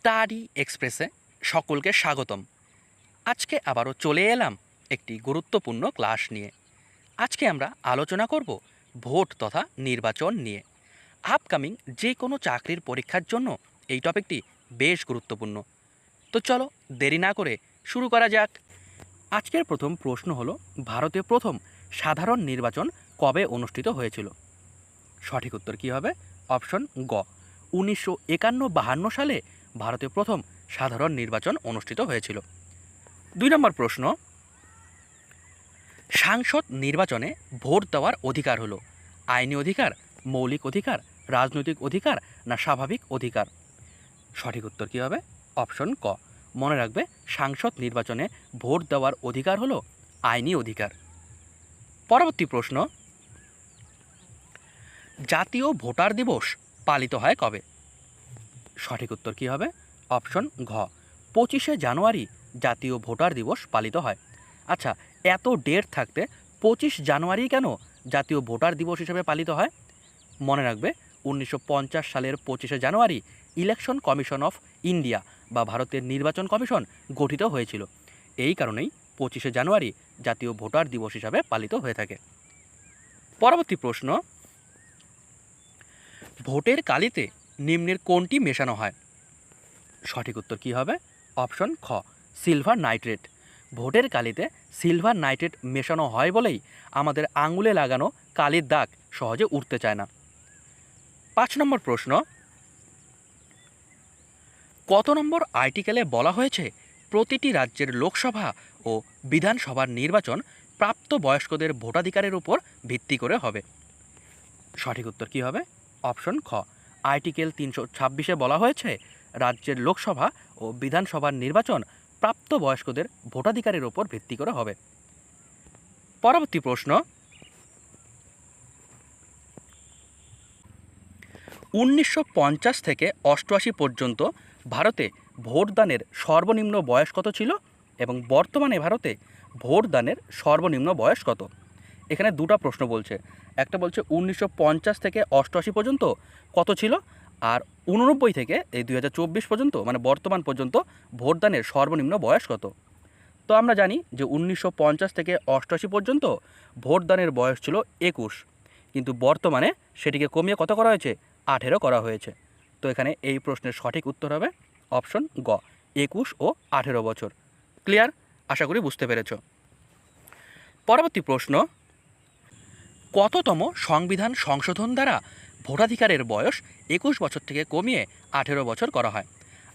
Study এক্সপ্রেসে সকলকে স্বাগতম। আজকে আবারও চলে এলাম একটি গুরুত্বপূর্ণ ক্লাস নিয়ে। আজকে আমরা আলোচনা করব ভোট তথা নির্বাচন নিয়ে। আপকামিং যে কোনো চাকরির পরীক্ষার জন্য এই টপিকটি বেশ গুরুত্বপূর্ণ। তো চলো দেরি না করে শুরু করা যাক। আজকের প্রথম প্রশ্ন হলো, ভারতে প্রথম সাধারণ নির্বাচন কবে অনুষ্ঠিত হয়েছিল? সঠিক উত্তর কী হবে? অপশন গ। উনিশশো একান্ন বাহান্ন সালে ভারতে প্রথম সাধারণ নির্বাচন অনুষ্ঠিত হয়েছিল। দুই নম্বর প্রশ্ন, সাংসদ নির্বাচনে ভোট দেওয়ার অধিকার হলো, আইনি অধিকার, মৌলিক অধিকার, রাজনৈতিক অধিকার না স্বাভাবিক অধিকার? সঠিক উত্তর কী হবে? অপশন ক। মনে রাখবে, সাংসদ নির্বাচনে ভোট দেওয়ার অধিকার হলো আইনি অধিকার। পরবর্তী প্রশ্ন, জাতীয় ভোটার দিবস পালিত হয় কবে? সঠিক উত্তর কী হবে? অপশন ঘ। পঁচিশে জানুয়ারি জাতীয় ভোটার দিবস পালিত হয়। আচ্ছা এত ডেট থাকতে পঁচিশ জানুয়ারি কেন জাতীয় ভোটার দিবস হিসেবে পালিত হয়? মনে রাখবে, উনিশশো পঞ্চাশ সালের পঁচিশে জানুয়ারি ইলেকশন কমিশন অফ ইন্ডিয়া বা ভারতের নির্বাচন কমিশন গঠিত হয়েছিল। এই কারণেই পঁচিশে জানুয়ারি জাতীয় ভোটার দিবস হিসাবে পালিত হয়ে থাকে। পরবর্তী প্রশ্ন। ভোটের কালিতে নিম্নের কোনটি মেশানো হয়? সঠিক উত্তর কী হবে? অপশন খ, সিলভার নাইট্রেট। ভোটের কালিতে সিলভার নাইট্রেট মেশানো হয় বলেই আমাদের আঙুলে লাগানো কালির দাগ সহজে উঠতে চায় না। পাঁচ নম্বর প্রশ্ন, কত নম্বর আর্টিকেলে বলা হয়েছে প্রতিটি রাজ্যের লোকসভা ও বিধানসভার নির্বাচন প্রাপ্ত বয়স্কদের ভোটাধিকারের উপর ভিত্তি করে হবে? সঠিক উত্তর কী হবে? অপশন খ আর্টিকেল তিনশো ছাব্বিশে বলা হয়েছে, রাজ্যের লোকসভা ও বিধানসভার নির্বাচন প্রাপ্ত বয়স্কদের ভোটাধিকারের ওপর ভিত্তি করে হবে। পরবর্তী প্রশ্ন। উনিশশো পঞ্চাশ থেকে অষ্টআশি পর্যন্ত ভারতে ভোটদানের সর্বনিম্ন বয়স কত ছিল এবং বর্তমানে ভারতে ভোটদানের সর্বনিম্ন বয়স কত? এখানে দুটো প্রশ্ন বলছে। একটা বলছে, উনিশশো পঞ্চাশ থেকে অষ্টআশি পর্যন্ত কত ছিল? আর উননব্বই থেকে এই দুই হাজার চব্বিশ পর্যন্ত মানে বর্তমান পর্যন্ত ভোটদানের সর্বনিম্ন বয়স কত? তো আমরা জানি যে উনিশশো পঞ্চাশ থেকে অষ্টআশি পর্যন্ত ভোটদানের বয়স ছিল একুশ। কিন্তু বর্তমানে সেটিকে কমিয়ে কত করা হয়েছে? আঠেরো করা হয়েছে। তো এখানে এই প্রশ্নের সঠিক উত্তর হবে অপশন গ, একুশ ও আঠেরো বছর। ক্লিয়ার? আশা করি বুঝতে পেরেছ। পরবর্তী প্রশ্ন কততম সংবিধান সংশোধন দ্বারা ভোটাধিকারের বয়স একুশ বছর থেকে কমিয়ে আঠেরো বছর করা হয়?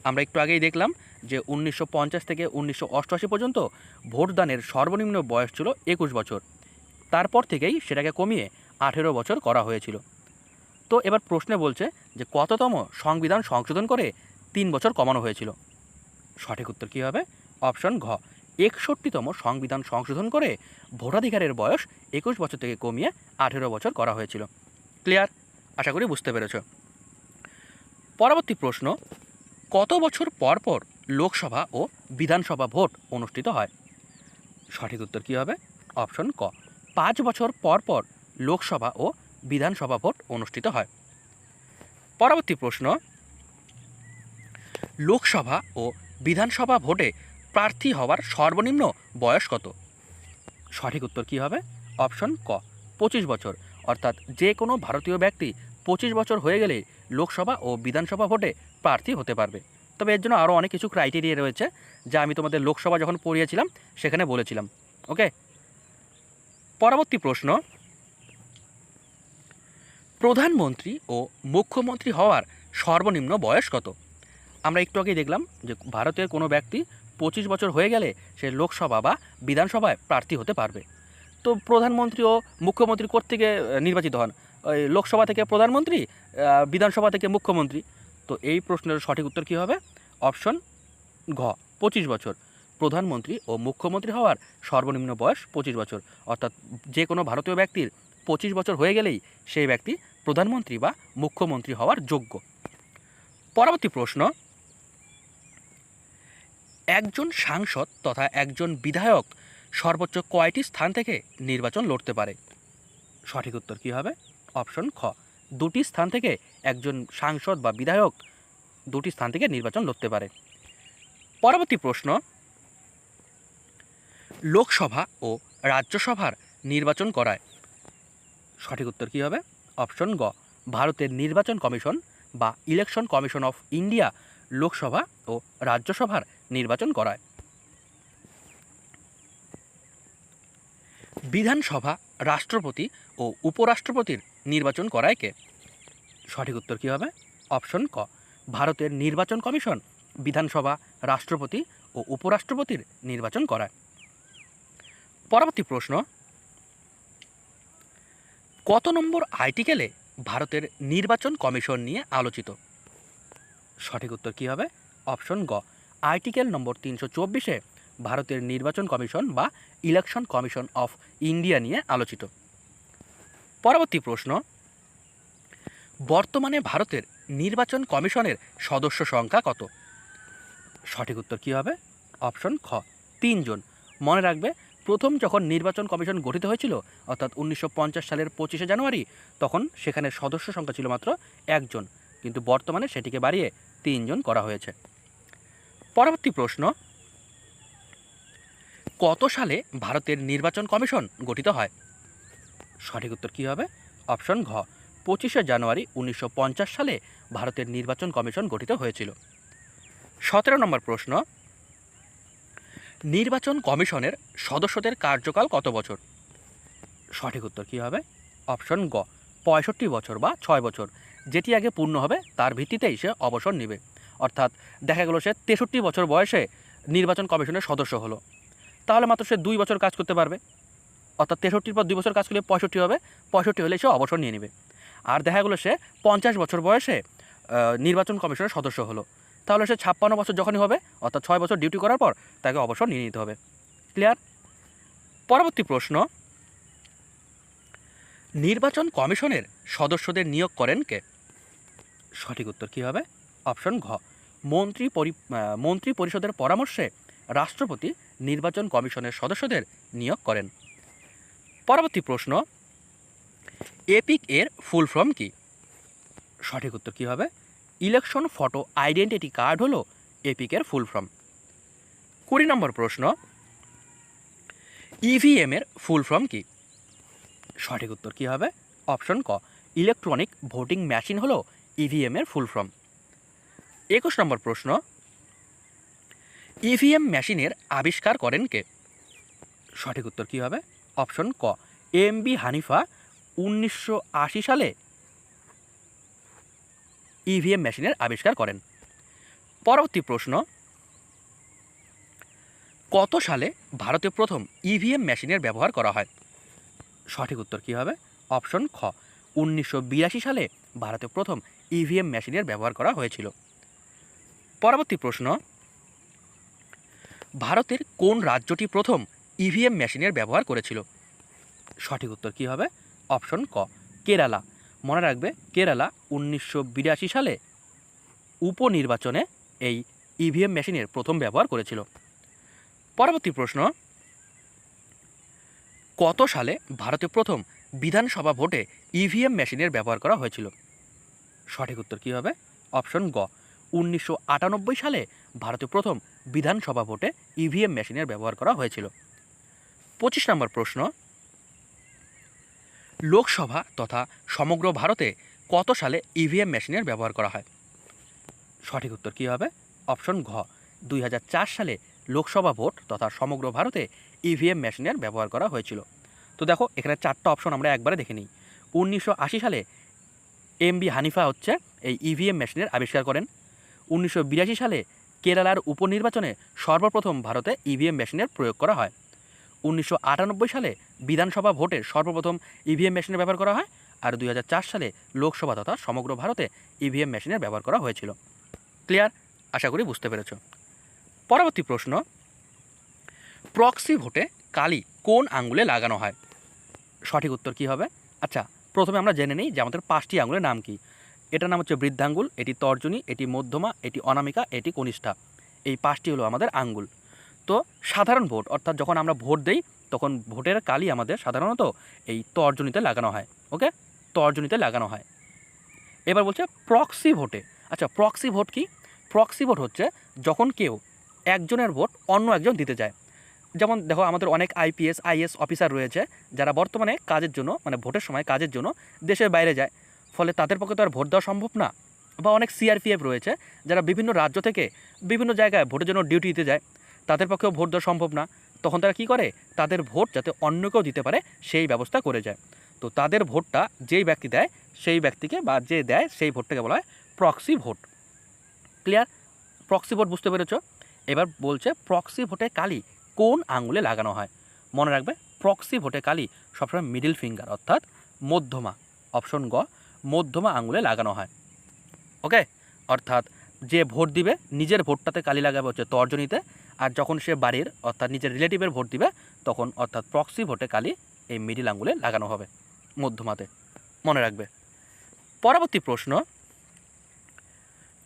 আমরা একটু আগেই দেখলাম যে উনিশশো পঞ্চাশ থেকে উনিশশো অষ্টআশি পর্যন্ত ভোটদানের সর্বনিম্ন বয়স ছিল একুশ বছর। তারপর থেকেই সেটাকে কমিয়ে আঠেরো বছর করা হয়েছিল। তো এবার প্রশ্নে বলছে যে কততম সংবিধান সংশোধন করে তিন বছর কমানো হয়েছিল? সঠিক উত্তর কী হবে? অপশন ঘ। একষট্টিতম সংবিধান সংশোধন করে ভোটাধিকারের বয়স একুশ বছর থেকে কমিয়ে আঠেরো বছর করা হয়েছিল। ক্লিয়ার? আশা করি বুঝতে পেরেছ। পরবর্তী প্রশ্ন, কত বছর পর পর লোকসভা ও বিধানসভা ভোট অনুষ্ঠিত হয়? সঠিক উত্তর কী হবে? অপশন ক। পাঁচ বছর পর পর লোকসভা ও বিধানসভা ভোট অনুষ্ঠিত হয়। পরবর্তী প্রশ্ন, লোকসভা ও বিধানসভা ভোটে প্রার্থী হওয়ার সর্বনিম্ন বয়স কত? সঠিক উত্তর কী হবে? অপশন ক, পঁচিশ বছর। অর্থাৎ যে কোনো ভারতীয় ব্যক্তি পঁচিশ বছর হয়ে গেলে লোকসভা ও বিধানসভা ভোটে প্রার্থী হতে পারবে। তবে এর জন্য আরও অনেক কিছু ক্রাইটেরিয়া রয়েছে, যা আমি তোমাদের লোকসভা যখন পড়িয়েছিলাম, সেখানে বলেছিলাম। ওকে পরবর্তী প্রশ্ন। প্রধানমন্ত্রী ও মুখ্যমন্ত্রী হওয়ার সর্বনিম্ন বয়স কত? আমরা একটু আগেই দেখলাম যে ভারতের কোনো ব্যক্তি পঁচিশ বছর হয়ে গেলে সে লোকসভা বা বিধানসভায় প্রার্থী হতে পারবে। তো প্রধানমন্ত্রী ও মুখ্যমন্ত্রী থেকে নির্বাচিত হন। ওই লোকসভা থেকে প্রধানমন্ত্রী বিধানসভা থেকে মুখ্যমন্ত্রী। তো এই প্রশ্নের সঠিক উত্তর কী হবে? অপশন ঘ, পঁচিশ বছর। প্রধানমন্ত্রী ও মুখ্যমন্ত্রী হওয়ার সর্বনিম্ন বয়স পঁচিশ বছর। অর্থাৎ যে কোনো ভারতীয় ব্যক্তির পঁচিশ বছর হয়ে গেলেই সেই ব্যক্তি প্রধানমন্ত্রী বা মুখ্যমন্ত্রী হওয়ার যোগ্য। পরবর্তী প্রশ্ন একজন সাংসদ তথা একজন বিধায়ক সর্বোচ্চ কয়টি স্থান থেকে নির্বাচন লড়তে পারে? সঠিক উত্তর কী হবে? অপশন খ। দুটি স্থান থেকে একজন সাংসদ বা বিধায়ক দুটি স্থান থেকে নির্বাচন লড়তে পারে। পরবর্তী প্রশ্ন। লোকসভা ও রাজ্যসভার নির্বাচন করায়। সঠিক উত্তর কী হবে? অপশন গ। ভারতের নির্বাচন কমিশন বা election commission of India, Lok Sabha ও রাজ্যসভার নির্বাচন করায়। বিধানসভা রাষ্ট্রপতি ও উপরাষ্ট্রপতির নির্বাচন করায় কে? সঠিক উত্তর কী হবে? অপশন ক। ভারতের নির্বাচন কমিশন বিধানসভা রাষ্ট্রপতি ও উপরাষ্ট্রপতির নির্বাচন করায়। পরবর্তী প্রশ্ন। কত নম্বর আর্টিকেলে ভারতের নির্বাচন কমিশন নিয়ে আলোচিত? সঠিক উত্তর কী হবে? অপশন গ। আর্টিকেল নম্বর তিনশো চব্বিশে ভারতের নির্বাচন কমিশন বা ইলেকশন কমিশন অফ ইন্ডিয়া নিয়ে আলোচিত। পরবর্তী প্রশ্ন, বর্তমানে ভারতের নির্বাচন কমিশনের সদস্য সংখ্যা কত? সঠিক উত্তর কী হবে? অপশন খ, তিনজন। মনে রাখবে, প্রথম যখন নির্বাচন কমিশন গঠিত হয়েছিল, অর্থাৎ উনিশশো পঞ্চাশ সালের পঁচিশে জানুয়ারি, তখন সেখানে সদস্য সংখ্যা ছিল মাত্র একজন। কিন্তু বর্তমানে সেটিকে বাড়িয়ে তিনজন করা হয়েছে। পরবর্তী প্রশ্ন। কত সালে ভারতের নির্বাচন কমিশন গঠিত হয়? সঠিক উত্তর কী হবে? অপশন ঘ। পঁচিশে জানুয়ারি উনিশশো পঞ্চাশ সালে ভারতের নির্বাচন কমিশন গঠিত হয়েছিল। সতেরো নম্বর প্রশ্ন। নির্বাচন কমিশনের সদস্যদের কার্যকাল কত বছর? সঠিক উত্তর কী হবে? অপশন গ। পঁয়ষট্টি বছর বা ছয় বছর। যেটি আগে পূর্ণ হবে, তার ভিত্তিতেই সে অবসর নেবে। অর্থাৎ দেখা গেল সে তেষট্টি বছর বয়সে নির্বাচন কমিশনের সদস্য হলো। তাহলে মাত্র সে দুই বছর কাজ করতে পারবে। অর্থাৎ তেষট্টির পর দুই বছর কাজ করলে পঁয়ষট্টি হবে, পঁয়ষট্টি হলে সে অবসর নিয়ে নেবে। আর দেখা গেলো সে পঞ্চাশ বছর বয়সে নির্বাচন কমিশনের সদস্য হলো। তাহলে সে ছাপ্পান্ন বছর যখনই হবে, অর্থাৎ ছয় বছর ডিউটি করার পর তাকে অবসর নিয়ে নিতে হবে। ক্লিয়ার? পরবর্তী প্রশ্ন। নির্বাচন কমিশনের সদস্যদের নিয়োগ করেন কে? সঠিক উত্তর কী হবে? অপশন ঘ। মন্ত্রী পরি মন্ত্রী পরিষদের পরামর্শে রাষ্ট্রপতি নির্বাচন কমিশনের সদস্যদের নিয়োগ করেন। পরবর্তী প্রশ্ন, এপিক এর ফুল ফর্ম কি? সঠিক উত্তর কী হবে? ইলেকশন ফটো আইডেন্টিটি কার্ড হলো এপিকের ফুল ফর্ম। কুড়ি নম্বর প্রশ্ন, ইভিএম এর ফুল ফর্ম কি? সঠিক উত্তর কী হবে? অপশন ক, ইলেকট্রনিক ভোটিং মেশিন হলো ইভিএম এর ফুল ফর্ম। একুশ নম্বর প্রশ্ন। ইভিএম মেশিনের আবিষ্কার করেন কে? সঠিক উত্তর কী হবে? অপশন ক। এম বি হানিফা উনিশশো আশি সালে ইভিএম মেশিনের আবিষ্কার করেন। পরবর্তী প্রশ্ন। কত সালে ভারতে প্রথম ইভিএম মেশিনের ব্যবহার করা হয়? সঠিক উত্তর কী হবে? অপশন খ। উনিশশো বিরাশি সালে ভারতে প্রথম ইভিএম মেশিনের ব্যবহার করা হয়েছিল। পরবর্তী প্রশ্ন, ভারতের কোন রাজ্যটি প্রথম ইভিএম মেশিনের ব্যবহার করেছিল? সঠিক উত্তর কী হবে? অপশন ক, কেরালা। মনে রাখবে, কেরালা উনিশশো বিরাশি সালে উপনির্বাচনে এই ইভিএম মেশিনের প্রথম ব্যবহার করেছিল। পরবর্তী প্রশ্ন, কত সালে ভারতে প্রথম বিধানসভা ভোটে ইভিএম মেশিনের ব্যবহার করা হয়েছিল? সঠিক উত্তর কী হবে? অপশন গ উনিশশো আটানব্বই সালে ভারতে প্রথম বিধানসভা ভোটে ইভিএম মেশিনের ব্যবহার করা হয়েছিল। পঁচিশ নম্বর প্রশ্ন, লোকসভা তথা সমগ্র ভারতে কত সালে ইভিএম মেশিনের ব্যবহার করা হয়? সঠিক উত্তর কী হবে? অপশন ঘ, দুই হাজার চার সালে লোকসভা ভোট তথা সমগ্র ভারতে ইভিএম মেশিনের ব্যবহার করা হয়েছিল। তো দেখো, এখানে চারটা অপশন আমরা একবারে দেখে নিই। উনিশশো আশি সালে এম বি হানিফা হচ্ছে এই ইভিএম মেশিনের আবিষ্কার করেন। উনিশশো বিরাশি সালে কেরালার উপনির্বাচনে সর্বপ্রথম ভারতে ইভিএম মেশিনের প্রয়োগ করা হয়। উনিশশো আটানব্বই সালে বিধানসভা ভোটে সর্বপ্রথম ইভিএম মেশিনের ব্যবহার করা হয় আর দুই হাজার চার সালে লোকসভা তথা সমগ্র ভারতে ইভিএম মেশিনের ব্যবহার করা হয়েছিল। ক্লিয়ার? আশা করি বুঝতে পেরেছ। পরবর্তী প্রশ্ন, প্রক্সি ভোটে কালি কোন আঙ্গুলে লাগানো হয়? সঠিক উত্তর কী হবে? আচ্ছা প্রথমে আমরা জেনে নিই যে আমাদের পাঁচটি আঙুলের নাম কি। এটার নাম হচ্ছে বৃদ্ধাঙ্গুল, এটি তর্জনী, এটি মধ্যমা, এটি অনামিকা, এটি কনিষ্ঠা। এই পাঁচটি হলো আমাদের আঙ্গুল। তো সাধারণ ভোট, অর্থাৎ যখন আমরা ভোট দেই, তখন ভোটের কালি আমাদের সাধারণত এই তর্জনীতে লাগানো হয়, ওকে? তর্জনীতে লাগানো হয়। এবার বলছে প্রক্সি ভোটে। আচ্ছা প্রক্সি ভোট কি? প্রক্সি ভোট হচ্ছে যখন কেউ একজনের ভোট অন্য একজন দিতে যায়। যেমন দেখো, আমাদের অনেক আইপিএস আইএস অফিসার রয়েছে, যারা বর্তমানে কাজের জন্য মানে ভোটের সময় কাজের জন্য দেশের বাইরে যায়। ফলে তাদের পক্ষে তো আর ভোট দেওয়া সম্ভব না। বা অনেক সিআরপিএফ রয়েছে, যারা বিভিন্ন রাজ্য থেকে বিভিন্ন জায়গায় ভোটের জন্য ডিউটি দিতে যায়। তাদের পক্ষেও ভোট দেওয়া সম্ভব না। তখন তারা কী করে? তাদের ভোট যাতে অন্য কেউ দিতে পারে, সেই ব্যবস্থা করে যায়। তো তাদের ভোটটা যেই ব্যক্তি দেয়, সেই ব্যক্তিকে বা যে দেয়, সেই ভোটটাকে বলা হয় proxy vote clear proxy vote বুঝতে পেরেছ? এবার বলছে প্রক্সি ভোটে কালি কোন আঙুলে লাগানো হয়? মনে রাখবে প্রক্সি ভোটে কালি সবসময় মিডিল ফিঙ্গার অর্থাৎ মধ্যমা। অপশন গ মধ্যমা আঙুলে লাগানো হয়। ওকে অর্থাৎ যে ভোট দিবে, নিজের ভোটটাতে কালি লাগাবে হচ্ছে তর্জনীতে, আর যখন সে বাড়ির, অর্থাৎ নিজের রিলেটিভের ভোট দিবে, তখন অর্থাৎ প্রক্সি ভোটে কালি এই মিডিল আঙুলে লাগানো হবে, মধ্যমাতে। মনে রাখবে। পরবর্তী প্রশ্ন,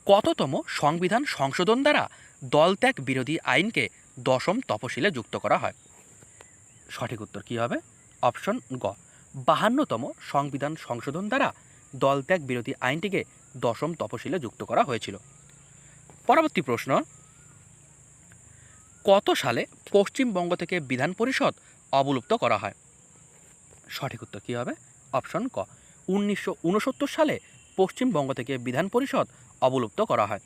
কততম সংবিধান সংশোধন দ্বারা দলত্যাগ বিরোধী আইনকে দশম তপশিলে যুক্ত করা হয়? সঠিক উত্তর কী হবে? অপশন গ, বাহান্নতম সংবিধান সংশোধন দ্বারা দলত্যাগ বিরোধী আইনটিকে দশম তপশিলে যুক্ত করা হয়েছিল। পরবর্তী প্রশ্ন, কত সালে পশ্চিমবঙ্গ থেকে বিধান পরিষদ অবলুপ্ত করা হয়? সঠিক উত্তর কী হবে? অপশন ক, উনিশশো উনসত্তর সালে পশ্চিমবঙ্গ থেকে বিধান পরিষদ অবলুপ্ত করা হয়।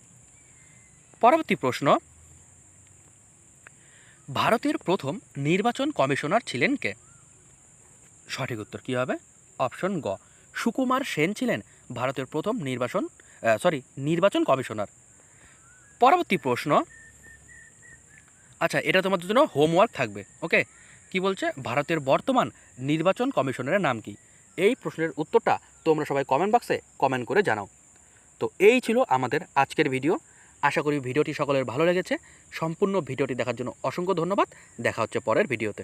পরবর্তী প্রশ্ন, ভারতের প্রথম নির্বাচন কমিশনার ছিলেন কে? সঠিক উত্তর কী হবে? অপশন গ সুকুমার সেন ছিলেন ভারতের প্রথম নির্বাচন সরি নির্বাচন কমিশনার। পরবর্তী প্রশ্ন। আচ্ছা এটা তোমাদের জন্য হোমওয়ার্ক থাকবে ওকে কি বলছে? ভারতের বর্তমান নির্বাচন কমিশনারের নাম কি? এই প্রশ্নের উত্তরটা তোমরা সবাই কমেন্ট বক্সে কমেন্ট করে জানাও। তো এই ছিল আমাদের আজকের ভিডিও আশা করি ভিডিওটি সকলের ভালো লেগেছে। সম্পূর্ণ ভিডিওটি দেখার জন্য অসংখ্য ধন্যবাদ। দেখা হচ্ছে পরের ভিডিওতে